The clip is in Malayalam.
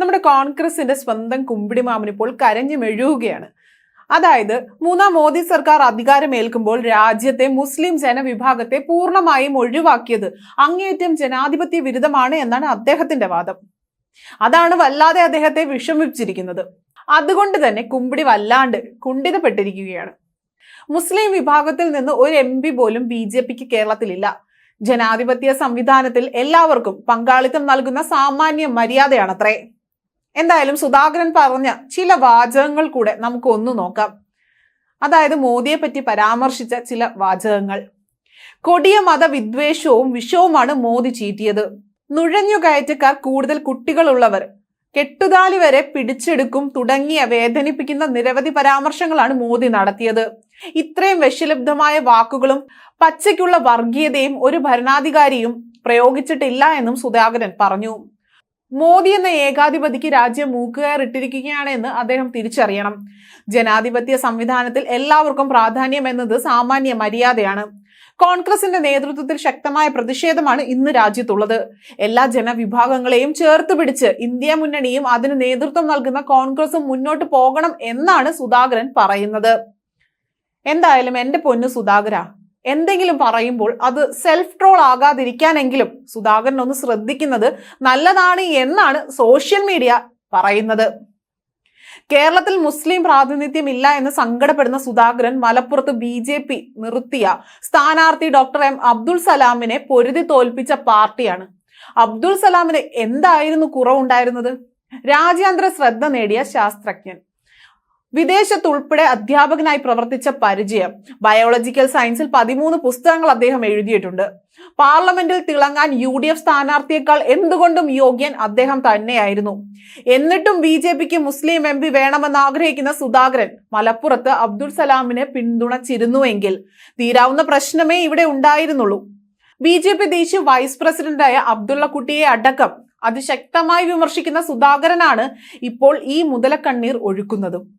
നമ്മുടെ കോൺഗ്രസിന്റെ സ്വന്തം കുമ്പിടി മാമൻ ഇപ്പോൾ കരഞ്ഞു മെഴുകുകയാണ്. അതായത് മൂന്നാം മോദി സർക്കാർ അധികാരമേൽക്കുമ്പോൾ രാജ്യത്തെ മുസ്ലിം ജനവിഭാഗത്തെ പൂർണമായും ഒഴിവാക്കിയത് അങ്ങേയറ്റം ജനാധിപത്യ വിരുദ്ധമാണ് എന്നാണ് അദ്ദേഹത്തിന്റെ വാദം. അതാണ് വല്ലാതെ അദ്ദേഹത്തെ വിഷമിപ്പിച്ചിരിക്കുന്നത്. അതുകൊണ്ട് തന്നെ കുമ്പിടി വല്ലാണ്ട് കുണ്ഠിതപ്പെട്ടിരിക്കുകയാണ്. മുസ്ലിം വിഭാഗത്തിൽ നിന്ന് ഒരു എം പോലും ബി ജെ പിക്ക് കേരളത്തിലില്ല. ജനാധിപത്യ സംവിധാനത്തിൽ എല്ലാവർക്കും പങ്കാളിത്തം നൽകുന്ന സാമാന്യ മര്യാദയാണത്രേ. എന്തായാലും സുധാകരൻ പറഞ്ഞ ചില വാചകങ്ങൾ കൂടെ നമുക്ക് ഒന്ന് നോക്കാം. അതായത് മോദിയെ പറ്റി പരാമർശിച്ച ചില വാചകങ്ങൾ. കൊടിയ മതവിദ്വേഷവും വിഷവുമാണ് മോദി ചീറ്റിയത്. നുഴഞ്ഞുകയറ്റക്കാർ കൂടുതൽ കുട്ടികളുള്ളവർ കെട്ടുതാലി വരെ പിടിച്ചെടുക്കും തുടങ്ങിയ വേദനിപ്പിക്കുന്ന നിരവധി പരാമർശങ്ങളാണ് മോദി നടത്തിയത്. ഇത്രയും വിഷലിബ്ധമായ വാക്കുകളും പച്ചയ്ക്കുള്ള വർഗീയതയും ഒരു ഭരണാധികാരിയും പ്രയോഗിച്ചിട്ടില്ല എന്നും സുധാകരൻ പറഞ്ഞു. മോദി എന്ന ഏകാധിപതിക്ക് രാജ്യം മൂക്കുകയറിട്ടിരിക്കുകയാണ് എന്ന് അദ്ദേഹം തിരിച്ചറിയണം. ജനാധിപത്യ സംവിധാനത്തിൽ എല്ലാവർക്കും പ്രാധാന്യം എന്നത് സാമാന്യ മര്യാദയാണ്. കോൺഗ്രസിന്റെ നേതൃത്വത്തിൽ ശക്തമായ പ്രതിഷേധമാണ് ഇന്ന് രാജ്യത്തുള്ളത്. എല്ലാ ജനവിഭാഗങ്ങളെയും ചേർത്ത് പിടിച്ച് ഇന്ത്യ മുന്നണിയും അതിന് നേതൃത്വം നൽകുന്ന കോൺഗ്രസും മുന്നോട്ട് പോകണം എന്നാണ് സുധാകരൻ പറയുന്നത്. എന്തായാലും എന്റെ പൊന്നു സുധാകര എന്തെങ്കിലും പറയുമ്പോൾ അത് സെൽഫ് ട്രോൾ ആകാതിരിക്കാനെങ്കിലും സുധാകരൻ ഒന്ന് ശ്രദ്ധിക്കുന്നത് നല്ലതാണ് എന്നാണ് സോഷ്യൽ മീഡിയ പറയുന്നത്. കേരളത്തിൽ മുസ്ലിം പ്രാതിനിധ്യം ഇല്ല എന്ന് സങ്കടപ്പെടുന്ന സുധാകരൻ മലപ്പുറത്ത് ബി ജെ പി നിർത്തിയ സ്ഥാനാർത്ഥി ഡോക്ടർ എം അബ്ദുൾ സലാമിനെ പൊരുതി തോൽപ്പിച്ച പാർട്ടിയാണ്. അബ്ദുൾ സലാമിന് എന്തായിരുന്നു കുറവുണ്ടായിരുന്നത്? രാജ്യാന്തര ശ്രദ്ധ നേടിയ ശാസ്ത്രജ്ഞൻ. വിദേശത്തുൾപ്പെടെ അധ്യാപകനായി പ്രവർത്തിച്ച പരിചയം. ബയോളജിക്കൽ സയൻസിൽ പതിമൂന്ന് പുസ്തകങ്ങൾ അദ്ദേഹം എഴുതിയിട്ടുണ്ട്. പാർലമെന്റിൽ തിളങ്ങാൻ യു ഡി എഫ് സ്ഥാനാർത്ഥിയേക്കാൾ എന്തുകൊണ്ടും യോഗ്യൻ അദ്ദേഹം തന്നെയായിരുന്നു. എന്നിട്ടും ബി ജെ പിക്ക് മുസ്ലിം എം പി വേണമെന്ന് ആഗ്രഹിക്കുന്ന സുധാകരൻ മലപ്പുറത്ത് അബ്ദുൾ സലാമിനെ പിന്തുണച്ചിരുന്നുവെങ്കിൽ തീരാവുന്ന പ്രശ്നമേ ഇവിടെ ഉണ്ടായിരുന്നുള്ളൂ. ബി ജെ പി ദേശീയ വൈസ് പ്രസിഡന്റായ അബ്ദുള്ള കുട്ടിയെ അടക്കം അതിശക്തമായി വിമർശിക്കുന്ന സുധാകരനാണ് ഇപ്പോൾ ഈ മുതലക്കണ്ണീർ ഒഴുക്കുന്നതും.